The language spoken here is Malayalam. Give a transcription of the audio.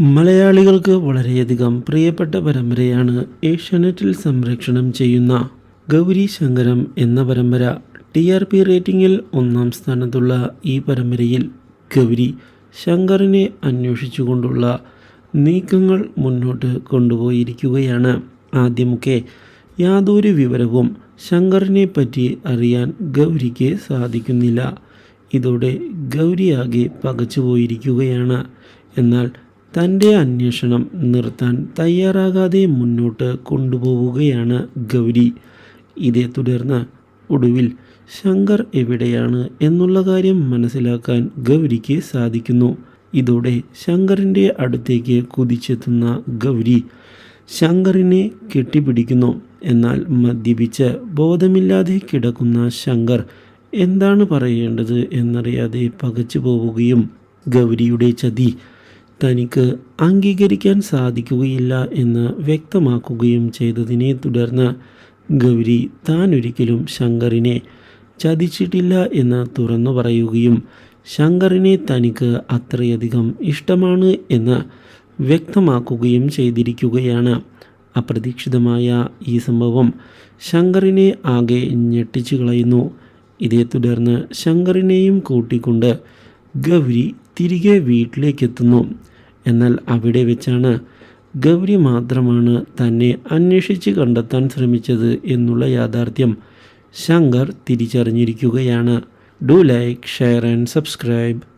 മലയാളികൾക്ക് വളരെയധികം പ്രിയപ്പെട്ട പരമ്പരയാണ് ഏഷ്യാനെറ്റിൽ സംരക്ഷണം ചെയ്യുന്ന ഗൗരി ശങ്കരം എന്ന പരമ്പര. ടി ആർ പി റേറ്റിംഗിൽ ഒന്നാം സ്ഥാനത്തുള്ള ഈ പരമ്പരയിൽ ഗൗരി ശങ്കറിനെ അന്വേഷിച്ചുകൊണ്ടുള്ള നീക്കങ്ങൾ മുന്നോട്ട് കൊണ്ടുപോയിരിക്കുകയാണ്. ആദ്യമൊക്കെ യാതൊരു വിവരവും ശങ്കറിനെ പറ്റി അറിയാൻ ഗൗരിക്ക് സാധിക്കുന്നില്ല. ഇതോടെ ഗൗരിയാകെ പകച്ചുപോയിരിക്കുകയാണ്. എന്നാൽ തന്റെ അന്വേഷണം നിർത്താൻ തയ്യാറാകാതെ മുന്നോട്ട് കൊണ്ടുപോവുകയാണ് ഗൗരി. ഇതേ തുടർന്ന് ഒടുവിൽ ശങ്കർ എവിടെയാണ് എന്നുള്ള കാര്യം മനസ്സിലാക്കാൻ ഗൗരിക്ക് സാധിക്കുന്നു. ഇതോടെ ശങ്കറിന്റെ അടുത്തേക്ക് കുതിച്ചെത്തുന്ന ഗൗരി ശങ്കറിനെ കെട്ടിപ്പിടിക്കുന്നു. എന്നാൽ മദ്യപിച്ച് ബോധമില്ലാതെ കിടക്കുന്ന ശങ്കർ എന്താണ് പറയേണ്ടത് എന്നറിയാതെ പകച്ചു പോവുകയും ഗൗരിയുടെ ചതി തനിക്ക് അംഗീകരിക്കാൻ സാധിക്കുകയില്ല എന്ന് വ്യക്തമാക്കുകയും ചെയ്തതിനെ തുടർന്ന് ഗൗരി താൻ ഒരിക്കലും ശങ്കറിനെ ചതിച്ചിട്ടില്ല എന്ന് തുറന്നു പറയുകയും ശങ്കറിനെ തനിക്ക് അത്രയധികം ഇഷ്ടമാണ് എന്ന് വ്യക്തമാക്കുകയും ചെയ്തിരിക്കുകയാണ്. അപ്രതീക്ഷിതമായ ഈ സംഭവം ശങ്കറിനെ ആകെ ഞെട്ടിച്ചു കളയുന്നു. ഇതേ തുടർന്ന് ശങ്കറിനെയും കൂട്ടിക്കൊണ്ട് ഗൗരി തിരികെ വീട്ടിലേക്കെത്തുന്നു. എന്നാൽ അവിടെ വെച്ചാണ് ഗൗരി മാത്രമാണ് തന്നെ അന്വേഷിച്ച് കണ്ടെത്താൻ ശ്രമിച്ചത് എന്നുള്ള യാഥാർത്ഥ്യം. Shankar തിരിച്ചറിഞ്ഞിരിക്കുകയാണ്. Do like share and subscribe.